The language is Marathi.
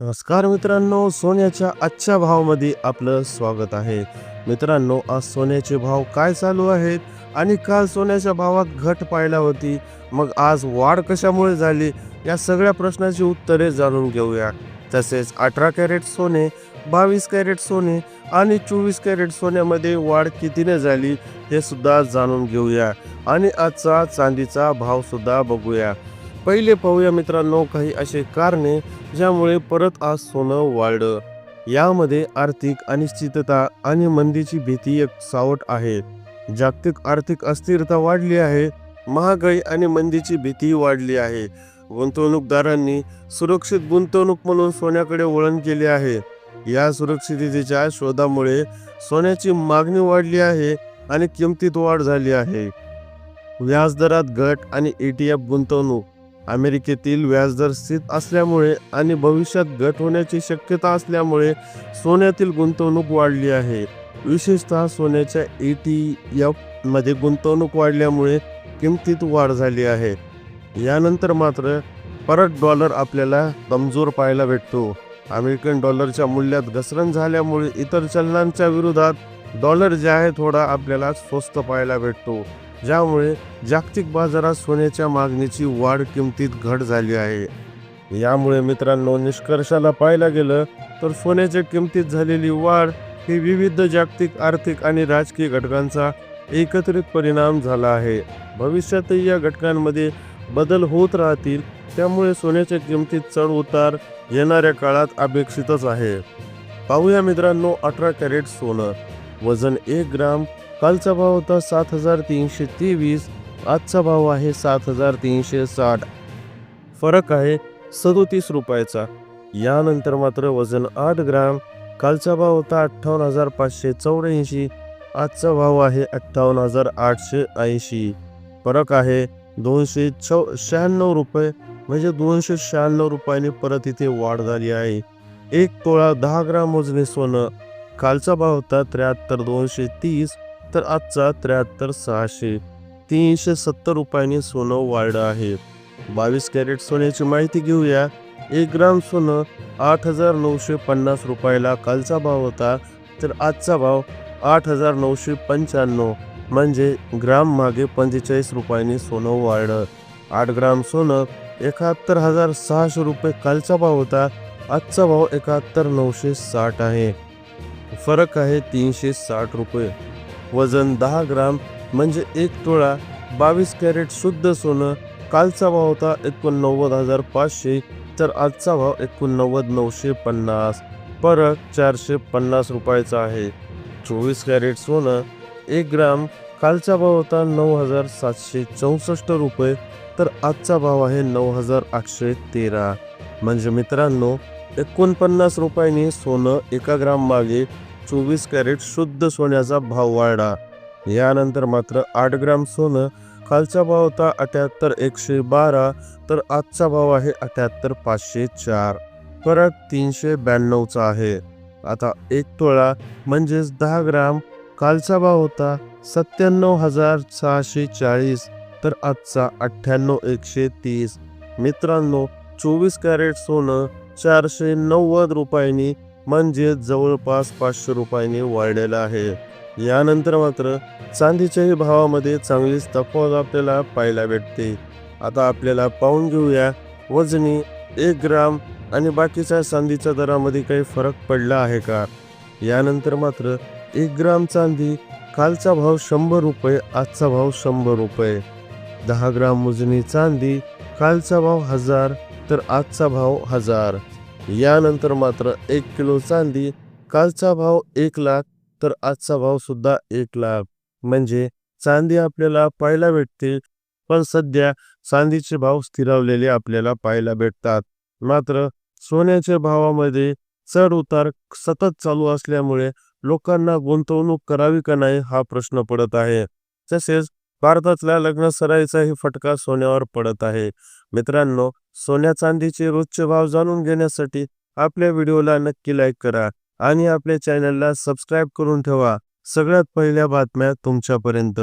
नमस्कार मित्रांनो सोन्याच्या आजच्या भावामध्ये आपलं स्वागत आहे. मित्रांनो आज सोन्याचे भाव काय चालू आहेत आणि काल सोन्याच्या भावात घट पाहिला होती. मग आज वाढ कशामुळे झाली या सगळ्या प्रश्नाची उत्तरे जाणून घेऊया. तसेच अठरा कॅरेट सोने बावीस कॅरेट सोने आणि चोवीस कॅरेट सोन्यामध्ये वाढ कितीने झाली हे सुद्धा जाणून घेऊया. आणि आजचा चांदीचा भावसुद्धा बघूया. पहिले पाहूया मित्रांनो काही असे कारणे ज्यामुळे परत आज सोनं वाढलं. यामध्ये आर्थिक अनिश्चितता आणि मंदीची भीती एक सावट आहे. जागतिक आर्थिक अस्थिरता वाढली आहे महागाई आणि मंदीची भीती वाढली आहे. गुंतवणूकदारांनी सुरक्षित गुंतवणूक म्हणून सोन्याकडे वळण केले आहे. या सुरक्षिततेच्या शोधामुळे सोन्याची मागणी वाढली आहे आणि किमतीत वाढ झाली आहे. व्याजदरात घट आणि ETF गुंतवणूक अमेरिकेतील व्याजदर स्थित असल्यामुळे आणि भविष्यात घट होण्याची शक्यता असल्यामुळे सोन्यातील गुंतवणूक वाढली आहे. विशेषतः सोन्याच्या ई टी मध्ये गुंतवणूक वाढल्यामुळे किमतीत वाढ झाली आहे. यानंतर मात्र परत डॉलर आपल्याला कमजोर पाहायला भेटतो. अमेरिकन डॉलरच्या मूल्यात घसरण झाल्यामुळे इतर चलनांच्या विरोधात डॉलर जे आहे थोडा आपल्याला स्वस्त पाहायला भेटतो. ज्यामुळे जागतिक बाजारात सोन्याच्या मागणीची वाढ किमतीत घट झाली आहे. यामुळे मित्रांनो निष्कर्षाला पाहायला गेलं तर सोन्याच्या किमतीत झालेली वाढ ही विविध जागतिक आर्थिक आणि राजकीय घटकांचा एकत्रित परिणाम झाला आहे. भविष्यातही या घटकांमध्ये बदल होत राहतील त्यामुळे सोन्याच्या किमतीत चढ उतार येणाऱ्या काळात अपेक्षितच आहे. पाहूया मित्रांनो अठरा कॅरेट सोनं. वजन एक ग्राम कालचा भाव होता सात हजार तीनशे तेवीस आजचा भाव आहे सात हजार तीनशे साठ. फरक आहे सदोतीस रुपयाचा. यानंतर मात्र वजन आठ ग्राम कालचा भाव होता अठ्ठावन्न हजार पाचशे चौऱ्याऐंशी आजचा भाव आहे अठ्ठावन्न हजार आठशे ऐंशी. फरक आहे दोनशे चौ शहाण्णव रुपये म्हणजे दोनशे शहाण्णव रुपयाने परत इथे वाढ झाली आहे. एक तोळा दहा ग्राम मोजणे सोनं कालचा भाव होता त्र्याहत्तर दोनशे तीस तर आजचा त्र्याहत्तर सहाशे. तीनशे सत्तर रुपयांनी सोनं वाढलं आहे. बावीस कॅरेट सोन्याची माहिती घेऊया. एक ग्राम सोनं आठ हजार नऊशे पन्नास रुपयाला कालचा भाव होता तर आजचा भाव आठ हजार नऊशे पंच्याण्णव. म्हणजे ग्राम मागे पंचेचाळीस रुपयांनी सोनं वाढलं आठ ग्राम सोनं एकाहत्तर हजार सहाशे रुपये कालचा भाव होता आजचा भाव एकाहत्तर नऊशे साठ आहे. फरक आहे तीनशे साठ रुपये. वजन दहा ग्राम म्हणजे एक तोळा बावीस कॅरेट शुद्ध सोनं कालचा भाव होता एकोणनव्वद हजार पाचशे तर आजचा भाव एकोणनव्वद नऊशे पन्नास. फरक चारशे पन्नास रुपयाचा आहे. चोवीस कॅरेट सोनं एक ग्राम कालचा भाव होता नऊ हजार सातशे चौसष्ट रुपये तर आजचा भाव आहे नऊ हजार आठशे तेरा. म्हणजे मित्रांनो एकोणपन्नास रुपयांनी सोनं एका ग्राम मागे चोवीस कॅरेट शुद्ध सोन्याचा भाव वाढला. यानंतर मात्र आठ ग्राम सोनं कालचा भाव होता अठ्याहत्तर एकशे बारा तर आजचा भाव आहे अठ्याहत्तर पाचशे चार. फरक तीनशे ब्याण्णवचा आहे. आता एक तोळा म्हणजेच दहा ग्राम कालचा भाव होता सत्त्याण्णव हजार सहाशे चाळीस तर आजचा अठ्ठ्याण्णव एकशे तीस. मित्रांनो चोवीस कॅरेट सोनं चारशे नव्वद रुपयांनी म्हणजे जवळपास पाचशे रुपयांनी वाढलेलं आहे. यानंतर मात्र चांदीच्याही भावामध्ये चांगलीच तफावत आपल्याला पाहायला भेटते. आता आपल्याला पाहून घेऊया वजनी एक ग्राम आणि बाकीच्या चांदीच्या दरामध्ये काही फरक पडला आहे का? यानंतर मात्र एक ग्राम चांदी कालचा भाव शंभर रुपये आजचा भाव शंभर रुपये. दहा ग्राम मोजणी चांदी कालचा भाव हजार तर आजचा भाव हजार. यानंतर मात्र एक किलो चांदी कालचा भाव एक लाख तर आजचा भाव सुद्धा एक लाख. म्हणजे चांदी आपल्याला पाहायला भेटते पण सध्या चांदीचे भाव स्थिरावलेले आपल्याला पाहायला भेटतात. मात्र सोन्याच्या भावामध्ये चढ उतार सतत चालू असल्यामुळे लोकांना गुंतवणूक करावी का नाही हा प्रश्न पडत आहे. तसेच भारतातल्या लग्न सराईचाही फटका सोन्यावर पडत आहे. मित्रांनो सोन्या चांदीचे रोजचे भाव जाणून घेण्यासाठी आपल्या व्हिडिओला नक्की लाईक करा आणि आपल्या चॅनलला सबस्क्राईब करून ठेवा. सगळ्यात पहिल्या बातम्या तुमच्यापर्यंत.